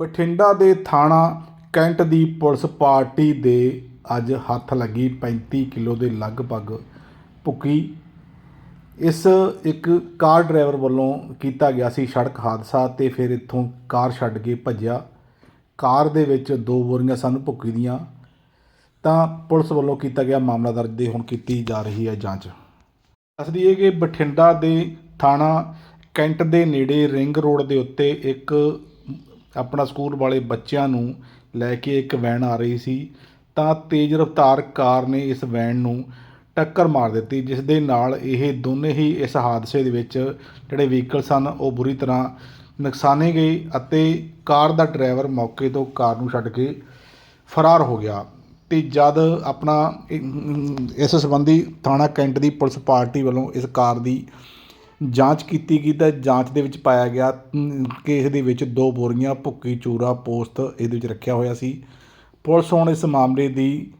ਬਠਿੰਡਾ ਦੇ ਥਾਣਾ ਕੈਂਟ ਦੀ police party ਦੇ ਅੱਜ ਹੱਥ ਲੱਗੀ 35 ਕਿਲੋ ਦੇ ਲਗਭਗ ਭੁੱਕੀ। ਇਸ ਇੱਕ ਕਾਰ ਡਰਾਈਵਰ ਵੱਲੋਂ ਕੀਤਾ ਗਿਆ ਸੀ ਸੜਕ ਹਾਦਸਾ ਤੇ ਫਿਰ ਇੱਥੋਂ ਕਾਰ ਛੱਡ ਕੇ ਭੱਜਿਆ। ਕਾਰ ਦੇ ਵਿੱਚ ਦੋ ਬੋਰੀਆਂ ਸਨ ਭੁੱਕੀ ਦੀਆਂ। ਤਾਂ ਪੁਲਿਸ ਵੱਲੋਂ ਕੀਤਾ ਗਿਆ ਮਾਮਲਾ ਦਰਜ ਦੇ ਹੁਣ ਕੀਤੀ ਜਾ ਰਹੀ ਹੈ ਜਾਂਚ। ਦੱਸ ਦਈਏ ਕਿ ਬਠਿੰਡਾ ਦੇ ਥਾਣਾ ਕੈਂਟ ਦੇ ਨੇੜੇ ਰਿੰਗ ਰੋਡ ਦੇ ਉੱਤੇ ਇੱਕ ਆਪਣਾ ਸਕੂਲ ਵਾਲੇ ਬੱਚਿਆਂ ਨੂੰ ਲੈ ਕੇ ਇੱਕ ਵੈਨ ਆ ਰਹੀ ਸੀ, ਤਾਂ ਤੇਜ਼ ਰਫ਼ਤਾਰ ਕਾਰ ਨੇ ਇਸ ਵੈਨ ਨੂੰ ਟੱਕਰ ਮਾਰ ਦਿੱਤੀ, ਜਿਸ ਦੇ ਨਾਲ ਇਹ ਦੋਨੇ ਹੀ ਇਸ ਹਾਦਸੇ ਦੇ ਵਿੱਚ ਜਿਹੜੇ ਵਹੀਕਲ ਸਨ, ਉਹ ਬੁਰੀ ਤਰ੍ਹਾਂ ਨੁਕਸਾਨੇ ਗਏ ਅਤੇ ਕਾਰ ਦਾ ਡਰਾਈਵਰ ਮੌਕੇ ਤੋਂ ਕਾਰ ਨੂੰ ਛੱਡ ਕੇ ਫਰਾਰ ਹੋ ਗਿਆ। ਤੇ ਜਦ ਆਪਣਾ ਇਸ ਸੰਬੰਧੀ ਥਾਣਾ ਕੈਂਟ ਦੀ ਪੁਲਿਸ ਪਾਰਟੀ ਵੱਲੋਂ ਇਸ ਕਾਰ ਦੀ ਜਾਂਚ ਕੀਤੀ ਗਈ ਤਾਂ ਜਾਂਚ ਦੇ ਵਿੱਚ ਪਾਇਆ ਗਿਆ ਕਿ ਇਸ ਦੇ ਵਿੱਚ ਦੋ ਬੋਰੀਆਂ, ਭੁੱਕੀ, ਚੂਰਾ, ਪੋਸਤ ਇਹਦੇ ਵਿੱਚ ਰੱਖਿਆ ਹੋਇਆ ਸੀ। ਪੁਲਿਸ ਹੁਣ ਇਸ ਮਾਮਲੇ ਦੀ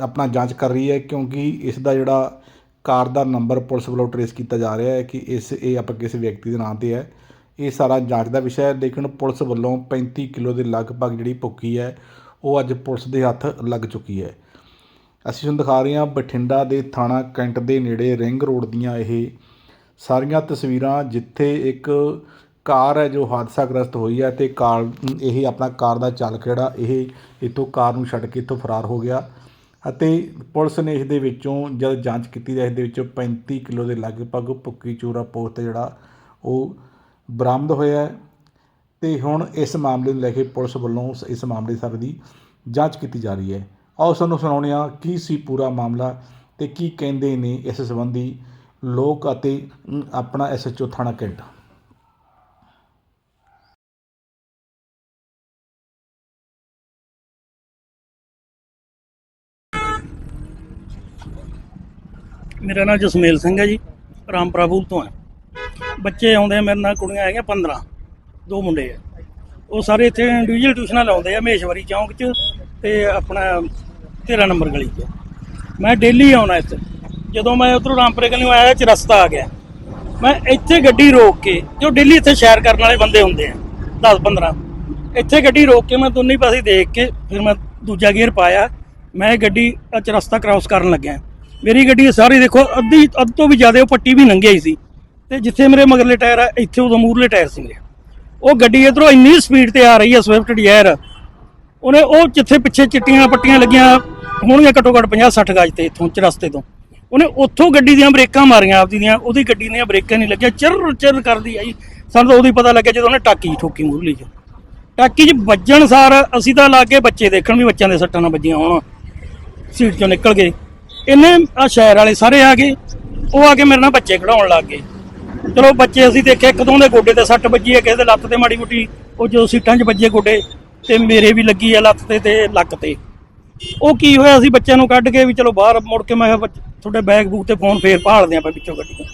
ਆਪਣਾ ਜਾਂਚ ਕਰ ਰਹੀ ਹੈ ਕਿਉਂਕਿ ਇਸ ਦਾ ਜਿਹੜਾ ਕਾਰ ਦਾ ਨੰਬਰ ਪੁਲਿਸ ਵੱਲੋਂ ਟਰੇਸ ਕੀਤਾ ਜਾ ਰਿਹਾ ਹੈ ਕਿ ਇਸ, ਇਹ ਆਪਾਂ ਕਿਸੇ ਵਿਅਕਤੀ ਦੇ ਨਾਂ ਤੇ ਹੈ। ਇਹ ਸਾਰਾ ਜਾਂਚ ਦਾ ਵਿਸ਼ਾ ਹੈ, ਲੇਕਿਨ ਪੁਲਿਸ ਵੱਲੋਂ 35 ਕਿਲੋ ਦੇ ਲਗਭਗ ਜਿਹੜੀ ਭੁੱਕੀ ਹੈ, ਉਹ ਅੱਜ ਪੁਲਿਸ ਦੇ ਹੱਥ ਲੱਗ ਚੁੱਕੀ ਹੈ। ਅਸੀਂ ਤੁਹਾਨੂੰ ਦਿਖਾ ਰਹੇ ਹਾਂ ਬਠਿੰਡਾ ਦੇ ਥਾਣਾ ਕੈਂਟ ਦੇ ਨੇੜੇ ਰਿੰਗ ਰੋਡ ਦੀਆਂ ਇਹ ਸਾਰੀਆਂ ਤਸਵੀਰਾਂ ਜਿੱਥੇ ਇੱਕ ਕਾਰ ਹੈ ਜੋ ਹਾਦਸਾਗ੍ਰਸਤ ਹੋਈ ਹੈ ਅਤੇ ਕਾਰ ਇਹ ਆਪਣਾ ਕਾਰ ਦਾ ਚਾਲਕ ਜਿਹੜਾ ਇਹ ਇੱਥੋਂ ਕਾਰ ਨੂੰ ਛੱਡ ਕੇ ਇੱਥੋਂ ਫਰਾਰ ਹੋ ਗਿਆ ਅਤੇ ਪੁਲਿਸ ਨੇ ਇਸ ਦੇ ਵਿੱਚੋਂ ਜਦ ਜਾਂਚ ਕੀਤੀ ਤਾਂ ਇਸ ਦੇ ਵਿੱਚੋਂ 35 ਕਿਲੋ ਦੇ ਲਗਭਗ ਭੁੱਕੀ ਚੂਰਾ ਪੋਸਤ ਜਿਹੜਾ ਉਹ ਬਰਾਮਦ ਹੋਇਆ ਹੈ ਤੇ ਹੁਣ ਇਸ ਮਾਮਲੇ ਨੂੰ ਲੈ ਕੇ ਪੁਲਿਸ ਵੱਲੋਂ ਇਸ- ਇਸ ਮਾਮਲੇ ਸਾਰੀ ਦੀ ਜਾਂਚ ਕੀਤੀ ਜਾ ਰਹੀ ਹੈ। ਆਓ ਸਾਨੂੰ ਸੁਣਾਉਂਦੇ ਹਾਂ ਕੀ ਸੀ ਪੂਰਾ ਮਾਮਲਾ ਤੇ ਕੀ ਕਹਿੰਦੇ ਨੇ ਇਸ ਸੰਬੰਧੀ ਲੋਕ ਅਤੇ ਆਪਣਾ ਐਸਐਚਓ ਥਾਣਾ ਕੈਂਟ। ਮੇਰਾ ਨਾਮ ਜਸਮੇਲ ਸਿੰਘ ਹੈ ਜੀ ਰਾਮ ਫੂਲ ਤੋਂ ਹੈ। ਬੱਚੇ ਆਉਂਦੇ ਮੇਰੇ ਨਾਲ, ਕੁੜੀਆਂ ਹੈਗੀਆਂ 15 ਦੋ ਮੁੰਡੇ ਆ। ਉਹ ਸਾਰੇ ਇੱਥੇ ਇੰਡੀਵਿਜੂਅਲ ਟਿਊਸ਼ਨਾਂ ਲਾਉਂਦੇ ਆ ਮਹੇਸ਼ਵਰੀ ਚੌਂਕ 'ਚ ਤੇ ਆਪਣਾ 13 ਨੰਬਰ ਗਲੀ 'ਚ। ਮੈਂ ਡੇਲੀ ਆਉਣਾ ਇੱਥੇ। ਜਦੋਂ ਮੈਂ ਉਧਰੋਂ ਰਾਮਪੁਰੇ ਨੂੰ ਆਇਆ ਚ ਰਸਤਾ ਆ ਗਿਆ। ਮੈਂ ਇੱਥੇ ਗੱਡੀ ਰੋਕ ਕੇ, ਜੋ ਡੇਲੀ ਇੱਥੇ ਸ਼ੇਅਰ ਕਰਨ ਵਾਲੇ ਬੰਦੇ ਹੁੰਦੇ ਆ 10 15 ਇੱਥੇ ਗੱਡੀ ਰੋਕ ਕੇ ਮੈਂ ਦੋਨੇ ਪਾਸੇ ਦੇਖ ਕੇ ਫਿਰ ਮੈਂ ਦੂਜਾ ਗੇਅਰ ਪਾਇਆ। ਮੈਂ ਇਹ ਗੱਡੀ ਅੱਜ ਰਸਤਾ ਕ੍ਰਾਸ ਕਰਨ ਲੱਗਿਆ। ਮੇਰੀ ਗੱਡੀ ਸਾਰੀ ਦੇਖੋ, ਅੱਧੀ, ਅੱਧ ਤੋਂ ਵੀ ਜ਼ਿਆਦਾ ਉਹ ਪੱਟੀ ਵੀ ਲੰਘਿਆ ਹੀ ਸੀ। ਤੇ ਜਿੱਥੇ ਮੇਰੇ ਮਗਰਲੇ ਟਾਇਰ ਆ, ਇੱਥੇ ਉਦੋਂ ਮੂਰਲੇ ਟਾਇਰ ਸੀ ਮੇਰੇ ਉਹ ਗੱਡੀ ਇਧਰੋਂ ਇੰਨੀ ਸਪੀਡ ਤੇ ਆ ਰਹੀ ਹੈ ਸਵਿਫਟ ਡਿਜ਼ਾਇਰ ਉਹਨੇ ਉਹ ਜਿੱਥੇ ਪਿੱਛੇ ਚਿੱਟੀਆਂ ਪੱਟੀਆਂ ਲੱਗੀਆਂ, ਹੋਣਗੀਆਂ ਘੱਟੋ ਘੱਟ 50 60 ਗਜ ਤੇ ਇੱਥੋਂ ਚਰਸਤੇ ਤੋਂ। ਉਹਨੇ ਉੱਥੋਂ ਗੱਡੀ ਦੀਆਂ ਬ੍ਰੇਕਾਂ ਮਾਰੀਆਂ ਆਪਦੀ ਦੀਆਂ, ਉਹਦੀ ਗੱਡੀ ਦੀਆਂ ਬ੍ਰੇਕਾਂ ਨਹੀਂ ਲੱਗੀਆਂ, ਚਿਰ ਚਿਰ ਕਰਦੀ ਆਈ। ਸਾਨੂੰ ਤਾਂ ਉਦੋਂ ਹੀ ਪਤਾ ਲੱਗਿਆ ਜਦੋਂ ਉਹਨੇ ਟਾਕੀ ਠੋਕੀ ਮੂਰਲੀ 'ਚ ਟਾਕੀ 'ਚ ਵੱਜਣ ਸਾਰ ਅਸੀਂ ਤਾਂ ਲਾਗੇ ਬੱਚੇ ਦੇਖਣ ਵੀ ਬੱਚਿਆਂ ਦੇ ਸੱਟਾਂ ਨਾਲ ਵੱਜੀਆਂ ਹੋਣ। ਸੀਟ 'ਚੋਂ ਨਿਕਲ ਗਏ। ਇਹਨੇ ਆ ਸ਼ਹਿਰ ਵਾਲੇ ਸਾਰੇ ਆ ਗਏ। ਉਹ ਆ ਕੇ ਮੇਰੇ ਨਾਲ ਬੱਚੇ ਖੜਾਉਣ ਲੱਗ ਗਏ। ਚਲੋ ਬੱਚੇ ਅਸੀਂ ਦੇਖਿਆ, ਇੱਕ ਦੋ ਦੇ ਗੋਡੇ ਤੇ ਸੱਟ ਵੱਜੀ ਹੈ, ਕਿਸੇ ਦੇ ਲੱਤ ਤੇ ਮਾੜੀ ਮੁੱਟੀ, ਉਹ ਜਦੋਂ ਸੀਟਾਂ 'ਚ ਵੱਜੇ ਗੋਡੇ, ਤੇ ਮੇਰੇ ਵੀ ਲੱਗੀ ਆ ਲੱਤ ਤੇ ਤੇ ਲੱਕ ਤੇ। ਉਹ ਕੀ ਹੋਇਆ, ਅਸੀਂ ਬੱਚਿਆਂ ਨੂੰ ਕੱਢ ਕੇ ਵੀ ਚਲੋ ਬਾਹਰ ਮੁੜ ਕੇ ਮੈਂ ਕਿਹਾ ਬੱਚ- ਤੁਹਾਡੇ ਬੈਗ ਬੂਗ ਤੇ ਫੋਨ ਫੇਰ ਭਾਲਦੇ ਆਪਾਂ ਪਿੱਛੋਂ ਗੱਡੀ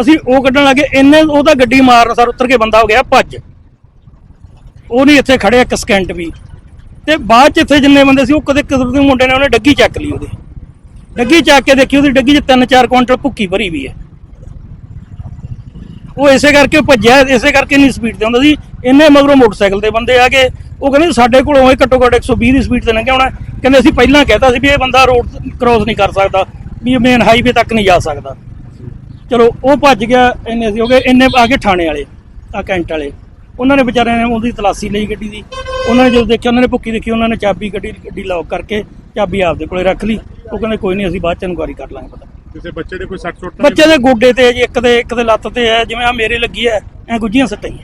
ਅਸੀਂ ਉਹ ਕੱਢਣ ਲੱਗੇ, ਇੰਨੇ ਉਹਦਾ ਗੱਡੀ ਮਾਰਨ ਸਰ ਉੱਤਰ ਕੇ ਬੰਦਾ ਹੋ ਗਿਆ ਭੱਜ। ਉਹ ਨਹੀਂ ਇੱਥੇ ਖੜੇ ਇੱਕ ਸਕਿੰਟ ਵੀ। ਤੇ ਬਾਅਦ ਚ ਇੱਥੇ ਜਿੰਨੇ ਬੰਦੇ ਸੀ, ਉਹ ਕਦੇ ਕਿਸੇ ਦੇ ਮੁੰਡੇ ਨੇ ਉਹਨੇ ਡੱਗੀ ਚੱਕ ਲਈ ਉਹਦੀ। ਡੱਗੀ ਚੱਕ ਕੇ ਦੇਖੀ, ਉਹਦੀ ਡੱਗੀ 'ਚ 3-4 ਕੁਇੰਟਲ ਭੁੱਕੀ ਭਰੀ ਵੀ ਹੈ। ਉਹ ਇਸੇ ਕਰਕੇ ਭੱਜਿਆ, ਇਸੇ ਕਰਕੇ ਨਹੀਂ ਸਪੀਡ ਤੇ ਹੁੰਦਾ ਸੀ। ਇੰਨੇ ਮਗਰੋਂ ਮੋਟਰਸਾਈਕਲ ਤੇ ਬੰਦੇ ਆ ਗਏ। ਉਹ ਕਹਿੰਦੇ, ਸਾਡੇ ਕੋਲੋਂ ਇਹ ਘੱਟੋ ਘੱਟ 120 ਦੀ ਸਪੀਡ ਤੇ ਲੰਘਿਆ ਹੋਣਾ। ਕਹਿੰਦੇ, ਅਸੀਂ ਪਹਿਲਾਂ ਕਹਿਤਾ ਸੀ ਵੀ ਇਹ ਬੰਦਾ ਰੋਡ ਕ੍ਰੋਸ ਨਹੀਂ ਕਰ ਸਕਦਾ। ਵੀ ਮੇਨ ਹਾਈਵੇ ਤੱਕ ਨਹੀਂ ਜਾ ਸਕਦਾ। ਚਲੋ ਉਹ ਭੱਜ ਗਿਆ ਇੰਨੇ ਸੀ ਹੋ ਗਏ ਇੰਨੇ ਆ ਗਏ ਥਾਣੇ ਵਾਲੇ ਆ ਕੈਂਟ ਵਾਲੇ। ਉਹਨਾਂ ਨੇ ਵਿਚਾਰਿਆਂ ਨੇ ਉਹਦੀ ਤਲਾਸ਼ੀ ਲਈ ਗੱਡੀ ਦੀ। ਉਹਨਾਂ ਨੇ ਜਦੋਂ ਦੇਖਿਆ ਉਹਨਾਂ ਨੇ ਭੁੱਕੀ ਦੇਖੀ ਉਹਨਾਂ ਨੇ ਚਾਬੀ ਗੱਡੀ ਗੱਡੀ ਲੌਕ ਕਰਕੇ ਚਾਬੀ ਆਪਦੇ ਕੋਲੇ ਰੱਖ ਲਈ। ਉਹ ਕਹਿੰਦੇ ਕੋਈ ਨਹੀਂ ਅਸੀਂ ਬਾਅਦ ਚ ਇਨਕੁਆਰੀ ਕਰ ਲਾਂਗੇ ਪਤਾ। ਕਿਸੇ ਬੱਚੇ ਦੇ ਕੋਈ ਸੱਟ ਸੁੱਟ ਤਾਂ ਬੱਚੇ ਦੇ ਗੋਡੇ ਤੇ ਜੀ ਇੱਕ ਦੇ ਇੱਕ ਦੇ ਲੱਤ ਤੇ ਹੈ ਜਿਵੇਂ ਆ ਮੇਰੇ ਲੱਗੀ ਹੈ ਐ ਗੁੱਜੀਆਂ ਸੱਟਾਂ ਹੀ?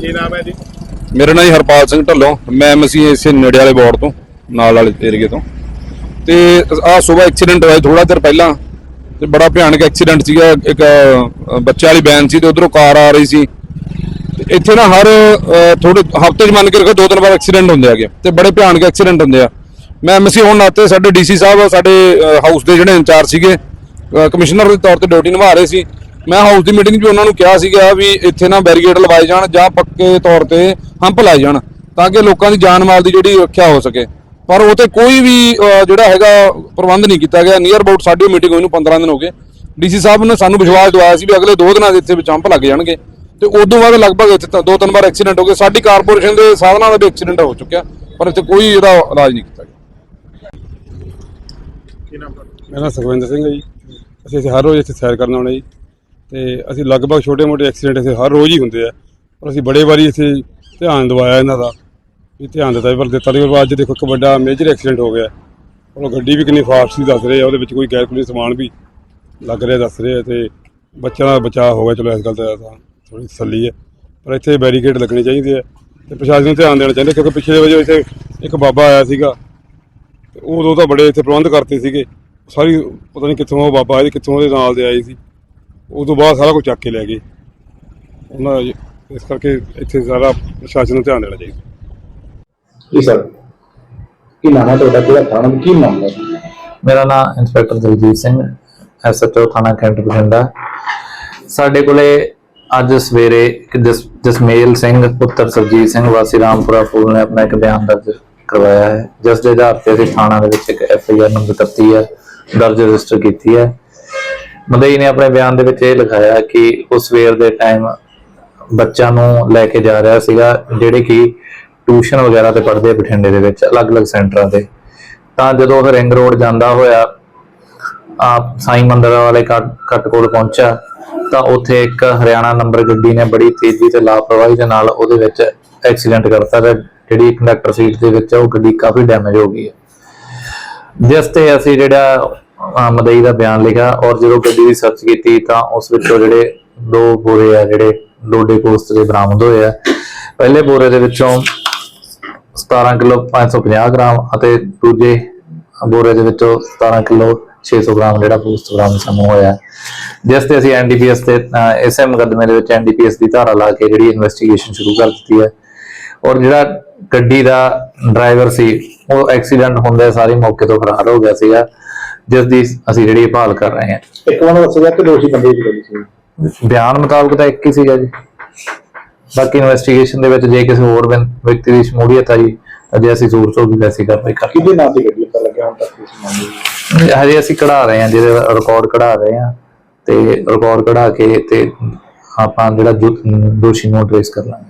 ਕੀ ਨਾਮ ਹੈ ਜੀ? ਮੇਰਾ ਨਾਮ ਹਰਪਾਲ ਸਿੰਘ ਢੱਲੋਂ। ਮੈਂ ਐਮਸੀ ਇਸੇ ਨੇੜੇ ਵਾਲੇ ਵਾਰਡ ਤੋਂ ਨਾਲ ਵਾਲੇ ਏਰੀਏ ਤੋਂ। ਤੇ ਆਹ ਸਵੇਰ ਐਕਸੀਡੈਂਟ ਹੋਇਆ ਥੋੜਾ ਚਿਰ ਪਹਿਲਾਂ ਤੇ ਬੜਾ ਭਿਆਨਕ ਐਕਸੀਡੈਂਟ ਸੀਗਾ। ਇੱਕ ਅ, ਬੱਚੇ ਵਾਲੀ ਵੈਨ ਸੀ ਤੇ ਉਧਰੋਂ ਕਾਰ ਆ ਰਹੀ ਸੀ। ਤੇ ਇੱਥੇ ਨਾ ਹਰ ਅ, ਥੋੜੇ ਹਫ਼ਤੇ ਚ ਮੰਨ ਕੇ ਰੱਖੋ ਦੋ ਤਿੰਨ ਵਾਰ ਐਕਸੀਡੈਂਟ ਹੁੰਦੇ ਆਗੇ ਤੇ ਬੜੇ ਭਿਆਨਕ ਐਕਸੀਡੈਂਟ ਹੁੰਦੇ ਆ। ਮੈਂ ਐਮਸੀ ਹੋਣ ਨਾਤੇ ਸਾਡੇ ਡੀਸੀ ਸਾਹਿਬ ਸਾਡੇ ਹਾਊਸ ਦੇ ਜਿਹੜੇ ਇੰਚਾਰਜ ਸੀਗੇ ਕਮਿਸ਼ਨਰ ਦੇ ਤੌਰ ਤੇ ਡਿਊਟੀ ਨਿਭਾ ਰਹੇ ਸੀ। ਮੈਂ ਹਾਊਸ ਦੀ ਮੀਟਿੰਗ 'ਚ ਉਹਨਾਂ ਨੂੰ ਕਿਹਾ ਸੀਗਾ ਵੀ ਇੱਥੇ ਨਾ ਬੈਰੀਕੇਡ ਲਵਾਏ ਜਾਣ ਜਾਂ ਪੱਕੇ ਤੌਰ ਤੇ ਹੰਪ ਲਾਏ ਜਾਣ ਤਾਂ ਕਿ ਲੋਕਾਂ ਦੀ ਜਾਨ ਮਾਲ ਦੀ ਜਿਹੜੀ ਰੱਖਿਆ ਹੋ ਸਕੇ। ਪਰ ਉਹ ਤੇ ਕੋਈ ਵੀ ਜਿਹੜਾ ਹੈਗਾ ਪ੍ਰਬੰਧ ਨਹੀਂ ਕੀਤਾ ਗਿਆ। ਨੀਅਰ ਅਬਾਊਟ ਸਾਡੀ ਮੀਟਿੰਗ ਹੋਈ ਨੂੰ 15 ਦਿਨ ਹੋ ਗਏ। ਡੀਸੀ ਸਾਹਿਬ ਨੇ ਸਾਨੂੰ ਵਿਸ਼ਵਾਸ ਦਿਵਾਇਆ ਸੀ ਵੀ ਅਗਲੇ 2 ਦਿਨਾਂ ਦੇ ਇੱਥੇ ਵਿੱਚ ਹੰਪ ਲੱਗ ਜਾਣਗੇ। ਤੇ ਉਦੋਂ ਬਾਅਦ ਲਗਭਗ ਇੱਥੇ ਤਾਂ ਦੋ ਤਿੰਨ ਵਾਰ ਐਕਸੀਡੈਂਟ ਹੋ ਗਏ। ਸਾਡੀ ਕਾਰਪੋਰੇਸ਼ਨ ਦੇ ਸਾਧਨਾਂ ਦਾ ਵੀ ਐਕਸੀਡੈਂਟ ਹੋ ਚੁੱਕਿਆ ਪਰ ਇੱਥੇ ਕੋਈ ਇਹਦਾ ਇਲਾਜ ਨਹੀਂ ਕੀਤਾ ਗਿਆ। ਕੀ ਨਾਮ ਤੁਹਾਡਾ? ਮੇਰਾ ਨਾਮ ਸੁਖਵਿੰਦਰ ਸਿੰਘ ਹੈ ਜੀ। ਅਸੀਂ ਇੱਥੇ ਹਰ ਰੋਜ਼ ਇੱਥੇ ਸੈਰ ਕਰਨ ਆਉਣੇ ਜੀ। ਤੇ ਅਸੀਂ ਲਗਭਗ ਛੋਟੇ-ਮੋਟੇ ਐਕਸੀਡੈਂਟ ਇੱਥੇ ਹਰ ਰੋਜ਼ ਹੀ ਹੁੰਦੇ ਆ। ਪਰ ਅਸੀਂ ਬੜੇ ਵਾਰੀ ਇੱਥੇ ਧਿਆਨ ਦਿਵਾਇਆ ਇਹਨਾਂ ਦਾ। ਵੀ ਧਿਆਨ ਦਿੱਤਾ ਪਰ ਦਿੱਤਾ ਨਹੀਂ ਪਰ ਅੱਜ ਦੇਖੋ ਇੱਕ ਵੱਡਾ ਮੇਜਰ ਐਕਸੀਡੈਂਟ ਹੋ ਗਿਆ। ਉਹ ਗੱਡੀ ਵੀ ਕਿੰਨੀ ਫਾਸਟ ਸੀ, ਦੱਸ ਰਹੇ ਆ, ਉਹਦੇ ਵਿੱਚ ਕੋਈ ਗੈਰ ਕਾਨੂੰਨੀ ਸਮਾਨ ਵੀ ਲੱਗ ਰਿਹਾ, ਦੱਸ ਰਹੇ ਆ ਤੇ ਬੱਚਿਆਂ ਦਾ ਬਚਾਅ ਹੋ ਗਿਆ। ਚਲੋ ਇਸ ਗੱਲ ਦਾ ਤਾਂ ਥੋੜੀ ਤਸੱਲੀ ਹੈ, ਪਰ ਇੱਥੇ ਬੈਰੀਕੇਡ ਲੱਗਣੇ ਚਾਹੀਦੇ ਆ ਤੇ ਪ੍ਰਸ਼ਾਸਨ ਨੂੰ ਧਿਆਨ ਦੇਣਾ ਚਾਹੀਦਾ, ਕਿਉਂਕਿ ਪਿਛਲੇ ਵਜੇ ਇੱਥੇ ਇੱਕ ਬਾਬਾ ਆਇਆ ਸੀਗਾ, ਤੇ ਉਦੋਂ ਤਾਂ ਬੜੇ ਇੱਥੇ ਪ੍ਰਬੰਧ ਕਰਤੇ ਸੀਗੇ। ਸਾਰੀ ਪਤਾ ਨਹੀਂ ਕਿੱਥੋਂ ਉਹ ਬਾਬਾ ਆਏ ਤੇ ਕਿੱਥੋਂ ਉਹਦੇ ਨਾਲ ਦੇ ਆਏ ਸੀ। ਉਦੋਂ ਬਾਅਦ ਸਾਰਾ ਕੁਝ ਚੱਕ ਕੇ ਲੈ ਗਏ। ਉਹਨਾਂ ਇਸ ਕਰਕੇ ਇੱਥੇ ਸਾਰਾ ਪ੍ਰਸ਼ਾਸਨ ਨੂੰ ਧਿਆਨ ਦੇਣਾ ਚਾਹੀਦਾ। ਜੀ ਸਰ? ਕੀ ਨਾਮ ਹੈ ਤੁਹਾਡਾ? ਕਿਹੜਾ ਥਾਣਾ? ਕੀ ਮਾਮਲਾ ਹੈ? ਮੇਰਾ ਨਾਮ ਇੰਸਪੈਕਟਰ ਦਲਜੀਤ ਸਿੰਘ ਐਸਐਚਓ ਥਾਣਾ ਕੈਂਟ ਬਠਿੰਡਾ। ਸਾਡੇ ਕੋਲੇ ਅੱਜ ਸਵੇਰੇ ਇੱਕ ਜਸ- ਜਸਮੇਲ ਸਿੰਘ, ਪੁੱਤਰ ਸਰਜੀਤ ਸਿੰਘ, ਵਾਸੀ ਰਾਮਪੁਰਾ ਫੂਲ ਨੇ ਆਪਣਾ ਇੱਕ ਬਿਆਨ ਦਰਜ ਕਰਵਾਇਆ ਹੈ। ਜਿਸ ਦੇ ਆਧਾਰ ਤੇ ਅਸੀਂ ਥਾਣਾ ਦੇ ਵਿੱਚ ਇੱਕ ਐਫਆਈਆਰ ਨੰਬਰ 33 ਹੈ, ਦਰਜ ਰਜਿਸਟਰ ਕੀਤੀ ਹੈ। ਮਦਈ ਨੇ ਆਪਣੇ ਬਿਆਨ ਦੇ ਵਿੱਚ ਇਹ ਲਿਖਾਇਆ ਕਿ ਉਹ ਸਵੇਰ ਦੇ ਟਾਈਮ ਬੱਚਾ ਨੂੰ ਲੈ ਕੇ ਜਾ ਰਿਹਾ ਸੀਗਾ, ਜਿਹੜੇ ਕਿ ਟਿਊਸ਼ਨ ਵਗੈਰਾ ਤੇ ਪੜ੍ਹਦੇ ਬਠਿੰਡੇ ਦੇ ਵਿੱਚ, ਅਲੱਗ-ਅਲੱਗ ਸੈਂਟਰਾਂ ਤੇ। ਤਾਂ ਜਦੋਂ ਉਹ ਰਿੰਗ ਰੋਡ ਜਾਂਦਾ ਹੋਇਆ, ਆਪ ਸਾਈ ਮੰਦਰ ਵਾਲੇ ਕੱਟ ਕੱਟ ਕੋਲ ਪਹੁੰਚਿਆ, ਤਾਂ ਉੱਥੇ ਇੱਕ ਹਰਿਆਣਾ ਨੰਬਰ ਗੱਡੀ ਨੇ ਬੜੀ ਤੇਜ਼ੀ ਤੇ ਲਾਪਰਵਾਹੀ ਦੇ ਨਾਲ ਉਹਦੇ ਵਿੱਚ ਐਕਸੀਡੈਂਟ ਕਰਤਾ ਤੇ ਜਿਹੜੀ ਕੰਡਕਟਰ ਸੀਟ ਦੇ ਵਿੱਚ ਉਹ ਗੱਡੀ ਕਾਫੀ ਡੈਮੇਜ ਹੋ ਗਈ ਹੈ। ਜਿਸ ਤੇ ਅਸੀਂ ਜਿਹੜਾ ਮਦਈ ਦਾ ਬਿਆਨ ਲਿਖਿਆ ਔਰ ਜਦੋਂ ਗੱਡੀ ਦੀ ਸਰਚ ਕੀਤੀ ਤਾਂ ਉਸ ਵਿੱਚੋਂ ਜਿਹੜੇ ਦੋ ਬੋਰੇ ਆ, ਜਿਹੜੇ ਲੋਡੇ ਕੋਸਟ ਦੇ ਬਰਾਮਦ ਹੋਏ ਆ, ਪਹਿਲੇ ਬੋਰੇ ਦੇ ਵਿੱਚੋਂ 17 ਕਿਲੋ 550 ਗ੍ਰਾਮ ਅਤੇ ਦੂਜੇ ਬੋਰੇ ਦੇ ਵਿੱਚੋਂ 17 ਕਿਲੋ 600 ਗ੍ਰਾਮ ਜਿਹੜਾ ਪੋਸਟ ਗ੍ਰਾਮ ਸਮੂਹ ਹੋਇਆ। ਜਿਸ ਤੇ ਅਸੀਂ ਐਨਡੀਪੀਐਸ ਤੇ ਇਸੇ ਮੁਕੱਦਮੇ ਦੇ ਵਿੱਚ ਐਨਡੀਪੀਐਸ ਦੀ ਧਾਰਾ ਲਾ ਕੇ ਜਿਹੜੀ ਇਨਵੈਸਟੀਗੇਸ਼ਨ ਸ਼ੁਰੂ ਕਰ ਦਿੱਤੀ ਹੈ। ਔਰ ਜਿਹੜਾ ਗੱਡੀ ਦਾ ਡਰਾਈਵਰ ਸੀ ਉਹ ਐਕਸੀਡੈਂਟ ਹੁੰਦੇ ਸਾਰੀ ਮੌਕੇ ਤੋਂ ਫਰਾਰ ਹੋ ਗਿਆ ਸੀਗਾ ਜਿਸ ਦੀ ਅਸੀਂ ਜਿਹੜੀ ਭਾਲ ਕਰ ਰਹੇ ਹਾਂ। ਇੱਕ ਵਾਰ ਦੱਸਿਆ ਕਿ ਦੋਸ਼ੀ ਬੰਦੇ ਸੀ? ਬਿਆਨ ਮੁਤਾਬਕ ਤਾਂ ਇੱਕ ਹੀ ਸੀਗਾ ਜੀ। ਬਾਕੀ ਇਨਵੈਸਟੀਗੇਸ਼ਨ ਦੇ ਵਿੱਚ ਜੇ ਕਿਸੇ ਹੋਰ ਵਿਅਕ- ਵਿਅਕਤੀ ਦੀ ਸ਼ਮੂਲੀਅਤ ਆਈ ਅਜੇ ਅਸੀਂ ਜ਼ੋਰ ਤੋਂ ਵੀ ਵੈਸੀ ਕਾਰਵਾਈ ਕਰ ਕਿਹਦੇ ਨਾਂ ਤੇ ਗੱਡੀ ਪਤਾ ਲੱਗਿਆ ਹੁਣ ਤੱਕ ਇਸ ਮਾਮਲੇ ਵਿੱਚ? ਹਜੇ ਅਸੀਂ ਕਢਾ ਰਹੇ ਹਾਂ ਜਿਹਦੇ ਰਿਕਾਰਡ ਕਢਾ ਰਹੇ ਹਾਂ ਤੇ ਰਿਕਾਰਡ ਕਢਾ ਕੇ ਤੇ ਆਪਾਂ ਜਿਹੜਾ ਦੋਸ਼ੀ ਨੂੰ ਟ੍ਰੇਸ ਕਰ ਲਾਂਗੇ